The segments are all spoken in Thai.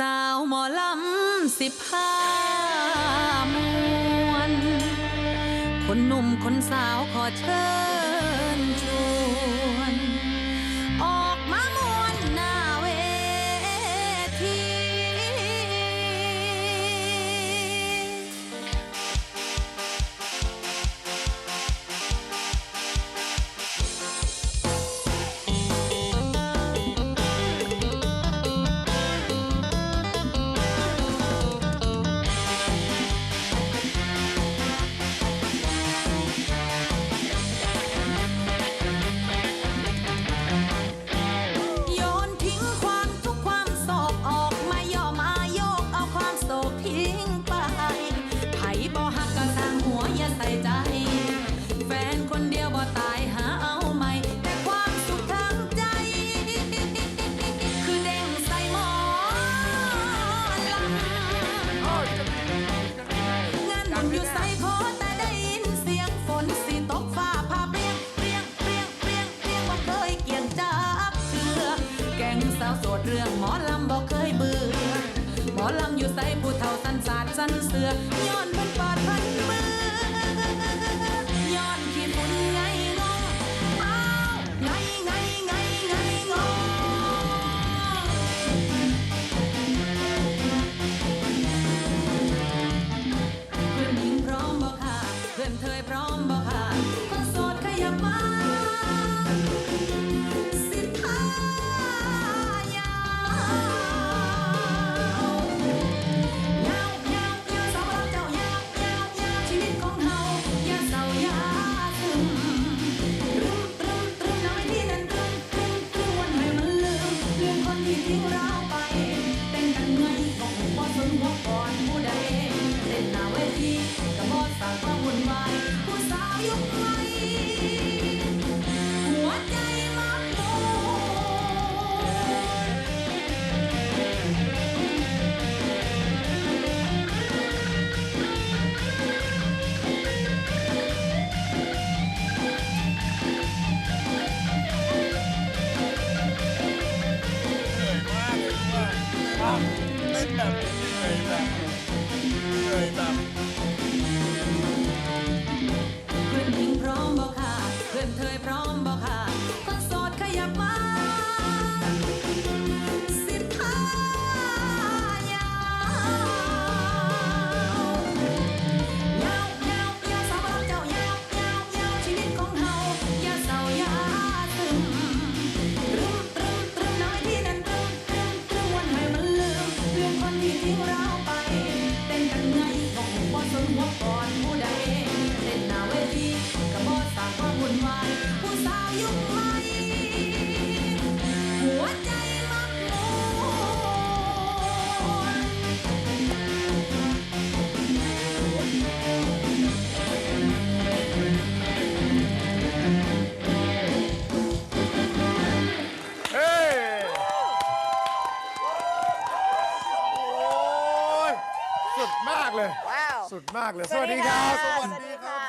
สาวหมอลำสิบห้า สันสาดสันเสือย้อน หัวก่อนผู้ใดเต้นหน้าเวทีกระบ่สร้างความวุ่นวายผู้สาวยุ่ง มากเลย สวัสดีครับ สวัสดีค่ะ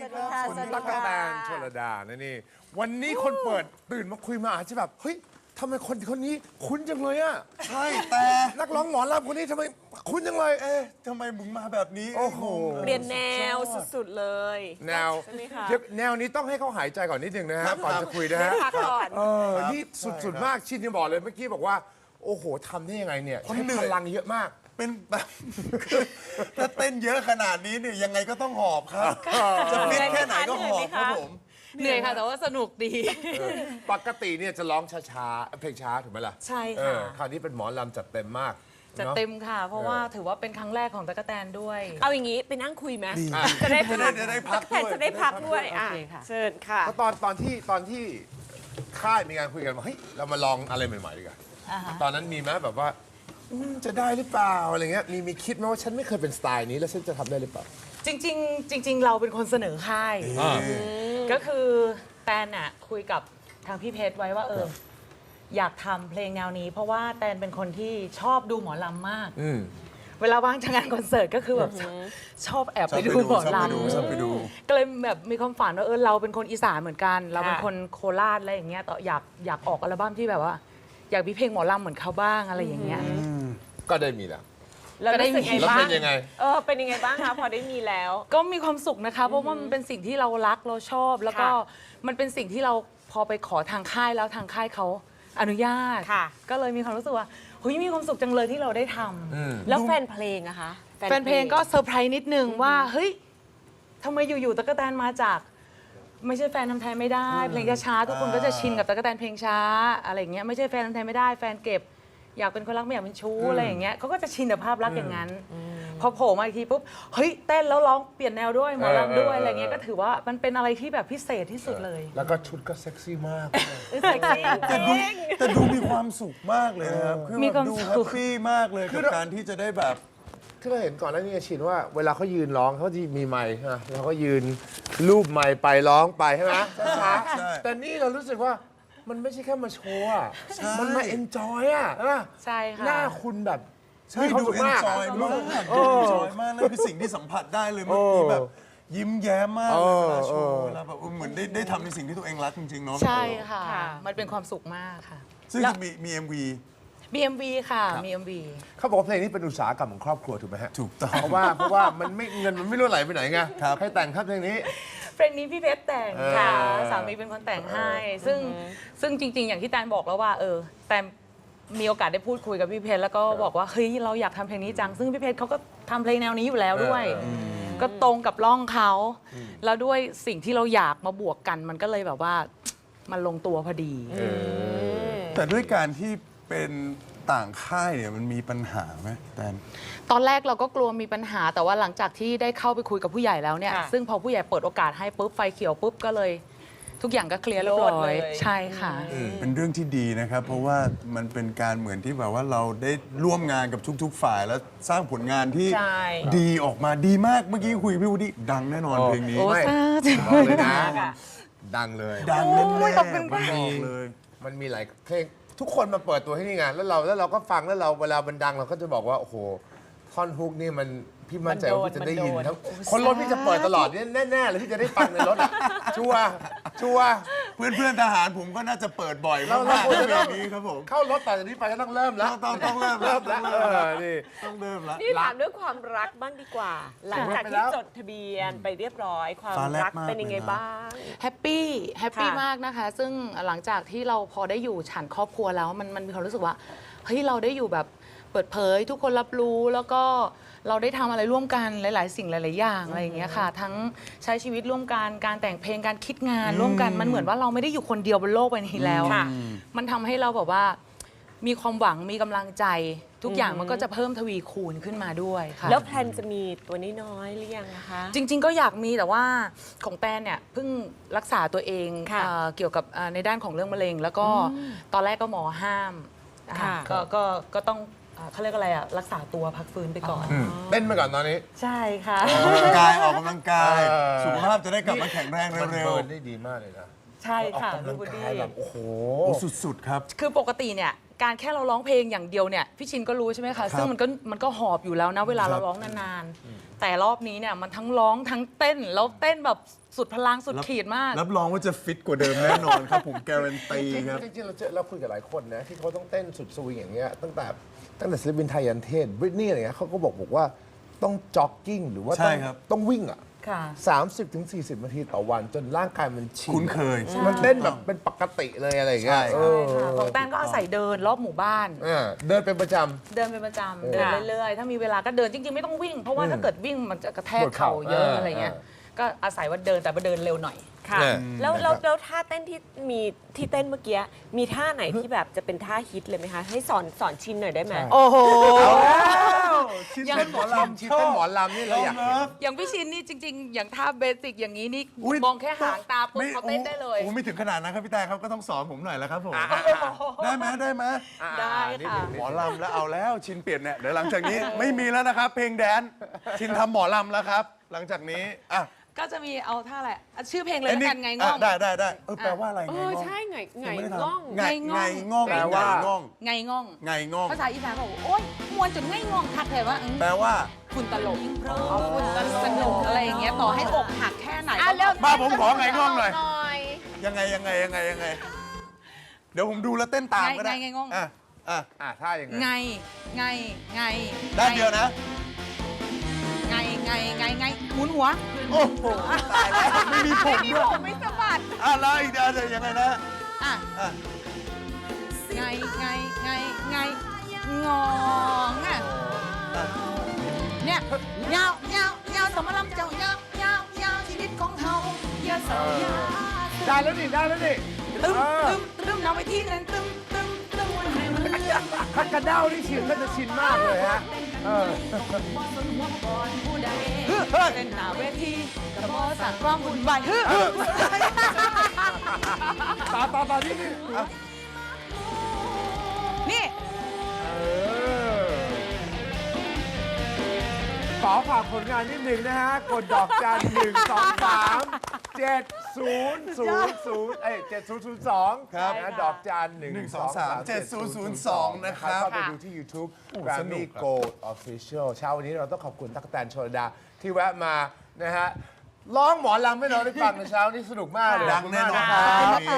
สวัสดีค่ะคุณสวัสดีตั๊กค่ะแตนชลดานะนี่ วันนี้คนเปิดตื่นมาคุยมาอาจจะแบบ เฮ้ยทำไมคนคนนี้คุ้นจังเลยอะใช่แต่นักร้องหมอลำคนนี้ทำไมคุ้นจังเลย เอ๊ะทำไมมึงมาแบบนี้โอ้โห เปลี่ยนแนวสุดๆเลย แนวใช่ไหมคะ เดี๋ยวแนวนี้ต้องให้เขาหายใจก่อนนิดนึงนะฮะ ก่อนจะคุยนะฮะ พักก่อน เออ นี่สุดๆมากชินยังบอกเลยเมื่อกี้บอกว่า โอ้โหทำได้ยังไงเนี่ยใช้พลังเยอะมาก เป็นแบบถ้าเต้นเยอะขนาดนี้เนี่ยยังไงก็ต้องหอบครับ จะฟิตแค่ไหนก็หอบครับผม เหนื่อยค่ะ แต่ว่าสนุกดีเออปกติเนี่ยจะร้องช้าๆเพลงช้าถูกไหมล่ะใช่เอค่ะอคราวนี้เป็นหมอลำจัดเต็มมากจะนอะเต็มค่ะ เพราะว่าถือว่าเป็นครั้งแรกของตะกกะแตนด้วย เอาอย่างนี้ไปนั่งคุยไหมดีอะจะได้จะได้จะได้พักแทนด้วย จะได้พักด้วยอะโอเคค่ะ เชิญค่ะ เพราะตอนตอนที่ตอนที่ค่ายมีการคุยกันว่าเฮ้ยเรามาลองอะไรใหม่ๆดีกว่า ตอนนั้นมีไหมแบบว่า อืมจะได้หรือเปล่าอะไรเงี้ยมีมีคิดไหมว่าฉันไม่เคยเป็นสไตล์นี้แล้วฉันจะทำได้หรือเปล่า จริงๆ จริง ๆ เราเป็นคนเสนอค่ายอ่าก็คือแตนน่ะคุยกับทางพี่เพชรไว้ว่าเออ อยากทำเพลงแนวนี้ เพราะว่าแตนเป็นคนที่ชอบดูหมอลำมาก อืมเวลาว่างจากงานคอนเสิร์ตก็คือแบบชอบแอบชอบไปไปดูดูหมอชอบไปลำดูชอบไปดู ก็เลยแบบมีความฝันว่าเออเราเป็นคนอีสานเหมือนกัน เราเป็นค่ะคนโคราชอะไรอย่างเงี้ยต่ออยากอยากออกอัลบั้มที่แบบว่า อยากมีเพลงหมอลำเหมือนเขาบ้างอะไรอย่างเงี้ย ก็ได้มีแล้ว แล้วรู้สึกไงแล้วบ้าเป็งนยังไง เออเป็นยังไงบ้างคะพอได้มีแล้ว ก็มีความสุขนะคะ เพราะว่ามันเป็นสิ่งที่เรารักเราชอบ แล้วก็ค่ะมันเป็นสิ่งที่เราพอไปขอทางค่ายแล้วทางค่ายเขาอนุญาต ค่ะ ก็เลยมีความรู้สึกว่าเฮ้ยมีความสุขจังเลยที่เราได้ทำแล้วแฟนเพลงอะคะแฟนเพลงก็เซอร์ไพรส์นิดนึงว่าเฮ้ยทำไมอยู่ๆตะกกะแตนมาจาก ไม่ใช่แฟนทำไทยไม่ได้ เพลงช้าๆทุกคนก็จะชินกับตะกกะแตนเพลงช้าอะไรอย่างเงี้ยไม่ใช่แฟนทำไทยไม่ได้ แฟนเก็บ อยากเป็นคนรักไม่อยากเป็นชู้อะไรอย่างเงี้ยเขาก็จะชินกับภาพลักษณ์อย่างนั้น พอโผล่มาอีกทีปุ๊บเฮ้ยเต้นแล้วร้องเปลี่ยนแนวด้วยหมอลำด้วยอะไรเงี้ยก็ถือว่ามันเป็นอะไรที่แบบพิเศษที่สุดเลยแล้วก็ชุดก็เซ็กซี่มาก เซ็กซี่แต่ดูแต่ดูมีความสุขมากเลยนะครับ คือมีแบบความดูสุข แฮปปี้มากเลยกับการที่จะได้แบบ ที่เราเห็นก่อนหน้านี้ชินว่าเวลาเขายืนร้องเขาจะมีไมค์ใช่ไหมแล้วก็ยืนรูปไมค์ไปร้องไปใช่ไหมช้าใช่ ๆแต่นี่เรารู้สึกว่า มันไม่ใช่แค่มาโชว์อะมันมาเอนจอยอะใช่ปะใช่ค่ะ หน้าคุณแบบใช่มีความดูสุขเอนมากจอยมากดูเอนจอยมากนั่นคือสิ่งที่สัมผัสได้เลยเมื่อกี้แบบยิ้มแย้มมากเลยเวลาโชว์เวลาแบบเหมือนได้ได้ทำในสิ่งที่ตัวเองรักจริงๆเนาะใช่ค่ะ ค่ะ มันเป็นความสุขมากค่ะซึ่งจะมีมี MV BMV ค่ะครับมี MV เขาบอกว่าเพลงนี้เป็นอุตสาหกรรมของครอบครัวถูกไหมฮะถูกต้อง เพราะว่าเพราะว่ามันไม่เงินมันไม่รู้ไหลไปไหนไงครับ ใครแต่งครับเพลงนี้ เพลงนี้พี่เพชรแต่งค่ะเออสามีเป็นคนแต่งให้ ซึ่งซึ่งจริง ๆ อย่างที่แตนบอกแล้วว่า เออแตนมีโอกาสได้พูดคุยกับพี่เพชรแล้วก็บอกว่าเฮ้ยเราอยากทำเพลงนี้จัง ซึ่งพี่เพชรเขาก็ทำเพลงแนวนี้อยู่แล้วด้วยก็ตรงกับร่องเขา แล้วด้วยสิ่งที่เราอยากมาบวกกันมันก็เลยแบบว่ามันลงตัวพอดี แต่ด้วยการที่เป็น ต่างค่ายเนี่ยมันมีปัญหาไหมแตน ตอนแรกเราก็กลัวมีปัญหาแต่ว่าหลังจากที่ได้เข้าไปคุยกับผู้ใหญ่แล้วเนี่ย ค่ะซึ่งพอผู้ใหญ่เปิดโอกาสให้ปุ๊บไฟเขียวปุ๊บก็เลย ทุกอย่างก็เคลียร์เรียบร้โลดอเลย ย ใช่ค่ะ เป็นเรื่องที่ดีนะครับ เพราะว่ามันเป็นการเหมือนที่แบบว่าเราได้ร่วมงานกับทุก ๆ ฝ่ายแล้วสร้างผลงานที่ใช่ ดีออกมาดีมากเมื่อกี้คุยกับพี่วูดดี้ดังแน่นอนโอ้เพลงนี้ โอ้ไม่สาธุ บอกเลยนะมากอะดังเลย ดังแน่โอ้ยขอบคุณๆค่ะบอกเลย มันมีหลายเพลง ทุกคนมาเปิดตัวที่นี่ไงแล้วเราแล้วเราก็ฟังแล้วเราเวลามันดังเราก็จะบอกว่า โอ้โหท่อนฮุกนี่มันพี่มั่นใจว่าพี่จะได้ยินมันโดนทั้งคนรถพี่จะเปิดตลอดเนี่ยแน่ๆเลยพี่จะได้ฟังในรถอะชัวร์ชัวร์ เพื่อนๆทหารผมก็น่าจะเปิดบ่อยเรามากเราควรๆจะเพลต้องงนี้ครับผมเข้ารถต่อจากนี้ไปก็ต้องเริ่มแล้วต้องต้องเริ่มแล้วเริ่มแล้วต้องเอเริ่มแล้วอนี่ต้องเริ่มแล้ว นี่ถามเรื่องความรักบ้างดีกว่า หลังจากไปที่แล้วจดทะเบียนไปเรียบร้อย ความฟ้าแลบรักมากเป็นยังไงเลยนะ บ้าง แฮปปี้แฮปปี้ค่ะ มากนะคะ ซึ่งหลังจากที่เราพอได้อยู่ฉันครอบครัวแล้วมันมันมีความรู้สึกว่าเฮ้ยเราได้อยู่แบบเปิดเผย ทุกคนรับรู้แล้วก็ เราได้ทำอะไรร่วมกันหลาย ๆ สิ่งหลาย ๆ อย่างอะไรอย่างเงี้ยค่ะ ทั้งใช้ชีวิตร่วมกันการแต่งเพลงการคิดงานร่วมกันมันเหมือนว่าเราไม่ได้อยู่คนเดียวบนโลกใบนี้แล้วค่ะ มันทำให้เราแบบว่า มีความหวังมีกำลังใจ ทุกอย่างมันก็จะเพิ่มทวีคูณขึ้นมาด้วยค่ะ แล้วแพลนจะมีตัวน้อยๆหรือยังนะคะ จริง ๆ ก็อยากมีแต่ว่าของแตนเนี่ยเพิ่งรักษาตัวเองค่ะเอ่อเกี่ยวกับเอ่อในด้านของเรื่องมะเร็ง แล้วก็ตอนแรกก็หมอห้ามอะค่ะก็ก็ก็ต้องเอ่อเขาเรียกอะไรอะรักษาตัวพักฟื้นไปก่อน อืมเต้นไปก่อนตอนนี้ ใช่ค่ะ ออกกำลังกายออกกำลังกาย เออ สุขภาพจะได้กลับมาแข็งแรงมันเร็วเบิร์นได้ดีมากเลยนะใช่ค่ะออกกำลัลูงกบุกาดี้ยแบบโอ้โหๆโอ้สุดๆครับ คือปกติเนี่ย การแค่เราร้องเพลงอย่างเดียวเนี่ยพี่ชินก็รู้ใช่ไหมคะ ซึ่งมันก็มันก็หอบอยู่แล้วนะเวลาครัเราบร้องนานๆ แต่รอบนี้เนี่ยมันทั้งร้องทั้งเต้น แล้วเต้นแบบสุดพลังสุดขีดมาก รับรองว่าจะฟิตกว่าเดิมแน่นอนครับ ผมการันตีจริงครับๆจริงๆเราเจอเราคุยกับหลายคนนะที่เขาต้องเต้นสุดสวิงอย่างเงี้ยตั้งแต่ตั้งแต่ศิลปินไทยยันเทศบริตนี่อะไรเงี้ยเขาก็บอกบอกว่าต้องจ็อกกิ้งหรือว่าใช่ต้องครับ ต้องวิ่งอะ ค่ะ 30ถึง40นาทีต่อวัน จนร่างกายมันชินคุ้นเคย มันเต้นแบบเป็นปกติเลยอะไรอย่างเงี้ยใช่ เออค่ะของแตนก็อาศัยเดินรอบหมู่บ้าน เออเดินเป็นประจเดินเป็นประจำเดินเรื่อยๆ ถ้ามีเวลาก็เดินจริงๆไม่ต้องวิ่ง เพราะว่าถ้าเกิดวิ่งมันจะกระแทกเข่าเยอะเออออะไรเงี้ยก็อาศัยว่าเดินแต่ว่าเดินเร็วหน่อย ค่ะ เออ แล้วแล้วแล้วท่าเต้นที่มีที่เต้นเมื่อกี้ มีท่าไหนที่แบบจะเป็นท่าฮิตเลยไหมคะ ให้สอนสอนชินหน่อยได้ไหม โอ้โห ชินยังเป็นหมอำลำชิชเต้อนบหมอลำนี่เราอยากเห็น อย่างพี่ชินนี่จริง ๆ อย่างท่าเบสิกอย่างนี้นี่อุ๊ย มองแค่หางตาปุ๊บเขาเต้นได้เลย โอ้ไม่ถึงขนาดนั้นครับพี่แต่ครับก็ต้องสอนผมหน่อยแล้วครับผมได้ไหมได้ไหมได้ค่ะ หมอลำแล้วเอาแล้วชินเปลี่ยนเนี่ยเดี๋ยวหลังจากนี้ ไม่มีแล้วนะครับ เพลงแดนซ์ชินทำหมอลำแล้วครับ หลังจากนี้อะ ก็จะมีเอาท่าอะไรอะชื่อเพลงเลยอ้แล้วกันไงง่องะได้ได้ได้เออแปลว่าอะไรเอไงอ ง่อง ใช่ไงไงยังไม่ได้ทำ ง่อง ไงไงไงง่ง่อองงแปลว่า ไงง่องไงง่อง ไงง่อง ภาษาอีสานบอกโอ๊ยมวนจนไงง่องทักเลยว่าอืมแปลว่า คุณตลกเอาคุณตลกสนุกอะไรอย่างเงี้ยต่อให้อกหักแค่ไหนอะเร็ว มาผมขอไงง่องหน่อยหน่อยยังไงยังไงยังไงยังไง เดี๋ยวผมดูแล้วเต้นตามก็ได้ไงไงง่อง อะอะอะท่ายังไงไงไงไงด้านเดียวนะ ไงไงไงไงหมุนหัวโอ้โหตายแล้วไม่มีผมด้วยผมไม่สะบัดอะแล้วอีกด้านจะยังไงนะอะอะไงไงไงไงงองอะเนี่ยยาวยาวยาวสมรำเจ้ายาวยาวยาวชีวิตของเฮาอย่าเศร้าอย่าได้แล้วนี่ได้แล้วนี่ตึมเออตึมตึมเอาไปที่นั่นตึมตึมตึมให้มันเลื่อน ถ้ากระเด้านี่ชินก็จะชินมากเลยฮะ เออ บ่สนหัวก่อนผู้ใดเต้นหน้าเวทีกระบอกสั่งความวุ่นวายฮึต่อต่อต่อที่นี่นี่ เออขอฝากผลงานนิดหนึ่งนะฮะ กดดอกจันหนึ่งสองสามเจ็ด ศูนย์ศูนย์ศูนย์เอ้ยเจ็ดศูนย์ศูนย์สองครับนะดอกจันหนึ่งหนึ่งสสอองงสาสามมเจ็ดศูนย์ศูนย์สองนะครับเข้าไปดูที่ YouTube โอ้ Grammy สนุกอะ Gold Official เช้าวันนี้เราต้องขอบคุณตั๊กแตนชลดาที่แวะมานะฮะร้องหมอลำให้เราได้ฟังในเช้านี้สนุกมากเลยดังแน่นอนขบคุณมากะครับ